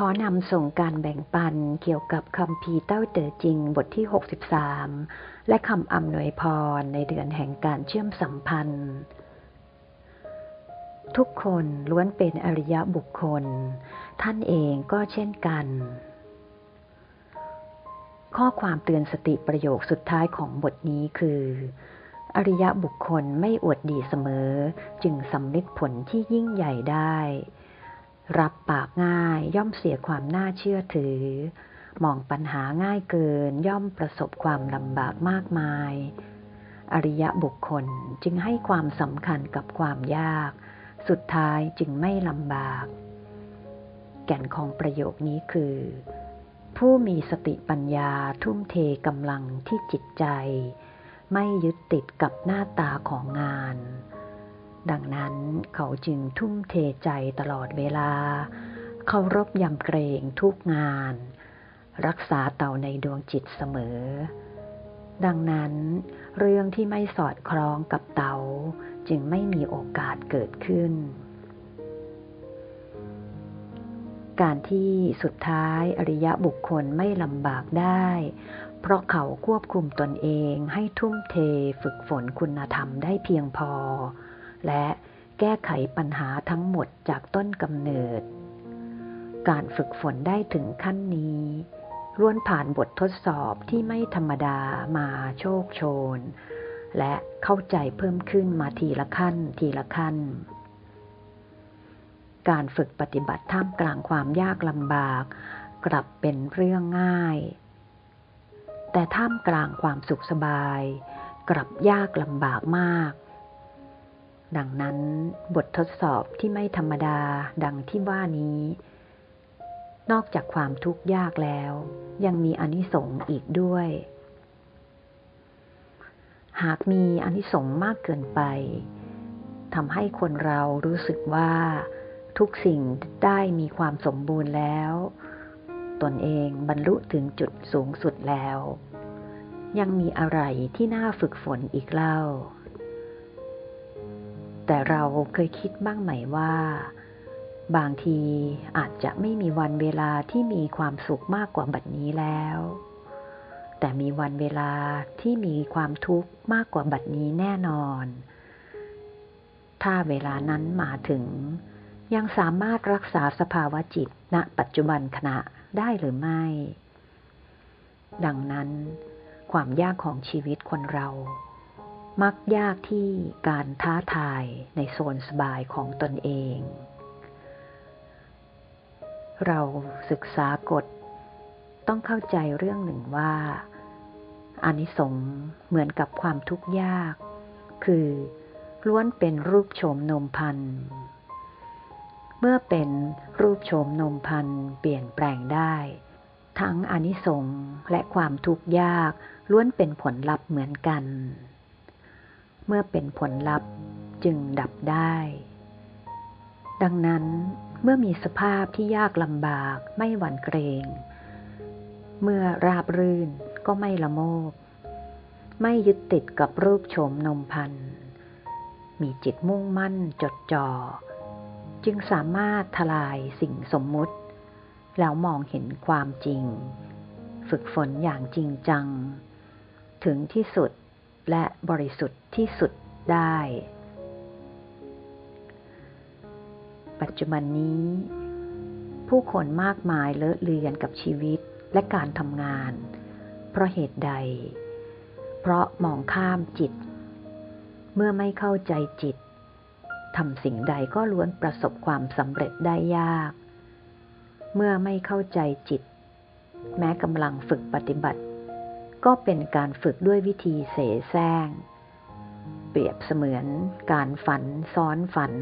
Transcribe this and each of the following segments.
ขอนำส่งการแบ่งปันเกี่ยวกับคำพีเต้าเต๋อจริงบทที่ 63 และคำอำนวยพรในเดือนแห่งการเชื่อมสัมพันธ์ ทุกคนล้วนเป็นอริยบุคคล ท่านเองก็เช่นกัน ข้อความเตือนสติประโยคสุดท้ายของบทนี้คือ อริยบุคคลไม่อวดดีเสมอ จึงสำลิดผลที่ยิ่งใหญ่ได้ รับปากง่ายย่อมเสียความน่าเชื่อถือ มองปัญหาง่ายเกินย่อมประสบความลำบากมากมาย อริยะบุคคลจึงให้ความสำคัญกับความยาก สุดท้ายจึงไม่ลำบาก แก่นของประโยคนี้คือ ผู้มีสติปัญญาทุ่มเทกำลังที่จิตใจ ไม่ยึดติดกับหน้าตาของงาน ดังนั้นเขาจึงทุ่มเทใจตลอดเวลา เคารพยำเกรงทุกงาน รักษาเต่าในดวงจิตเสมอ ดังนั้น เรื่องที่ไม่สอดคล้องกับเตาจึงไม่มีโอกาสเกิดขึ้น การที่สุดท้ายอริยะบุคคลไม่ลำบากได้ เพราะเขาควบคุมตนเองให้ทุ่มเทฝึกฝนคุณธรรมได้เพียงพอ และแก้ไขปัญหาทั้งหมดจากต้นกำเนิด การฝึกฝนได้ถึงขั้นนี้ล้วนผ่านบททดสอบที่ไม่ธรรมดามาโชคโชน และเข้าใจเพิ่มขึ้นมาทีละขั้นทีละขั้น การฝึกปฏิบัติท่ามกลางความยากลำบาก กลับเป็นเรื่องง่าย แต่ท่ามกลางความสุขสบาย กลับยากลำบากมาก ดังนั้นบททดสอบที่ไม่ธรรมดาดังที่ว่านี้ นอกจากความทุกข์ยากแล้ว ยังมีอนิสงส์อีกด้วย หากมีอนิสงส์มากเกินไปทำให้คนเรารู้สึกว่า ทุกสิ่งได้มีความสมบูรณ์แล้ว ตนเองบรรลุถึงจุดสูงสุดแล้ว ยังมีอะไรที่น่าฝึกฝนอีกเล่า แต่เราเคยคิดบ้างไหมว่า บางทีอาจจะไม่มีวันเวลาที่มีความสุขมากกว่าบัดนี้แล้ว แต่มีวันเวลาที่มีความทุกข์มากกว่าบัดนี้แน่นอน ถ้าเวลานั้นมาถึง ยังสามารถรักษาสภาวะจิตณปัจจุบันขณะได้หรือไม่ ดังนั้น ความยากของชีวิตคนเรา มักยากที่การท้าทายในโซนสบายของตนเอง เราศึกษากฎต้องเข้าใจเรื่องหนึ่งว่าอานิสงส์เหมือนกับความทุกข์ยาก คือล้วนเป็นรูปโฉมนมพัน เมื่อเป็นรูปโฉมนมพันเปลี่ยนแปลงได้ ทั้งอนิสงส์และความทุกข์ยากล้วนเป็นผลลัพธ์เหมือนกัน เมื่อเป็นผลลัพธ์จึงดับได้ ดังนั้นเมื่อมีสภาพที่ยากลำบากไม่หวั่นเกรง เมื่อราบรื่นก็ไม่ละโมบ ไม่ยึดติดกับรูปโฉมนมพันธ์มีจิตมุ่งมั่นจดจ่อ จึงสามารถทลายสิ่งสมมุติ แล้วมองเห็นความจริง ฝึกฝนอย่างจริงจัง ถึงที่สุด และบริสุทธิ์ที่สุดได้ ปัจจุบันนี้ ผู้คนมากมายเลอะเลือนกับชีวิตและการทำงาน เพราะเหตุใด เพราะมองข้ามจิต เมื่อไม่เข้าใจจิตทำสิ่งใดก็ล้วนประสบความสำเร็จได้ยาก เมื่อไม่เข้าใจจิต แม้กำลังฝึกปฏิบัติ ก็เป็นการฝึกด้วยวิธีเสแสร้ง เปรียบเสมือนการฝันซ้อนฝัน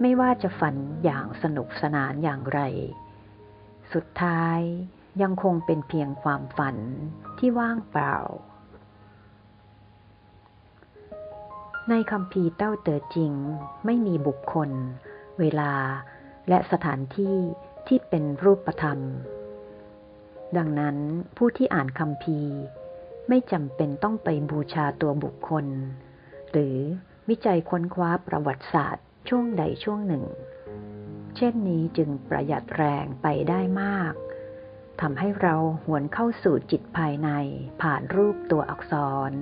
ไม่ว่าจะฝันอย่างสนุกสนานอย่างไร สุดท้ายยังคงเป็นเพียงความฝันที่ว่างเปล่า ในคำพีเต้าเต๋อจริงไม่มีบุคคล เวลาและสถานที่ที่เป็นรูปธรรม ดังนั้นผู้ที่อ่านคำพีไม่จำเป็นต้องไปบูชาตัวบุคคล หรือวิจัยค้นคว้าประวัติศาสตร์ช่วงใดช่วงหนึ่ง เช่นนี้จึงประหยัดแรงไปได้มากทำให้เราหวนเข้าสู่จิตภายในผ่านรูปตัวอักษร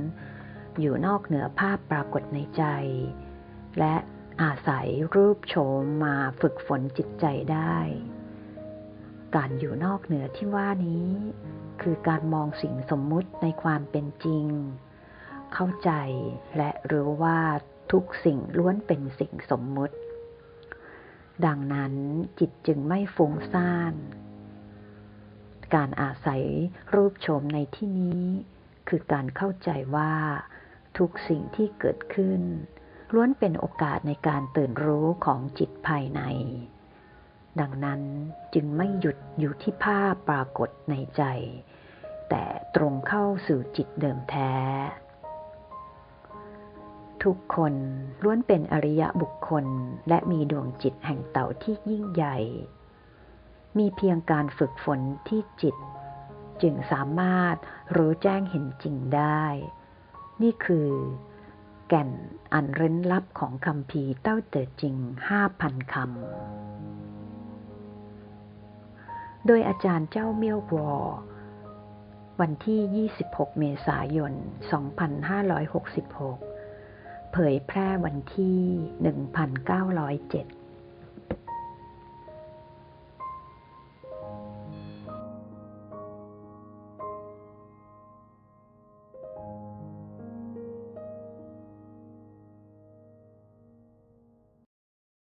อยู่นอกเหนือภาพปรากฏในใจ และอาศัยรูปโฉมมาฝึกฝนจิตใจได้ การอยู่นอกเหนือที่ว่านี้ คือการมองสิ่งสมมุติในความเป็นจริง เข้าใจและรู้ว่าทุกสิ่งล้วนเป็นสิ่งสมมุติ ดังนั้นจิตจึงไม่ฟุ้งซ่าน การอาศัยรูปโฉมในที่นี้ คือการเข้าใจว่า ทุกสิ่งที่เกิดขึ้น ล้วนเป็นโอกาสในการตื่นรู้ของจิตภายใน ดังนั้นจึงไม่หยุดอยู่ที่ภาพปรากฏในใจ แต่ตรงเข้าสู่จิตเดิมแท้ ทุกคนล้วนเป็นอริยบุคคลและมีดวงจิตแห่งเต่าที่ยิ่งใหญ่ มีเพียงการฝึกฝนที่จิต จึงสามารถรู้แจ้งเห็นจริงได้ นี่คือแก่นอันเร้นลับของคำพีเต้าเตอจริงห้าพันคำ โดยอาจารย์เจ้าเมียววอ วันที่ 26 เมษายน 2566 เผยแพร่วันที่ 1907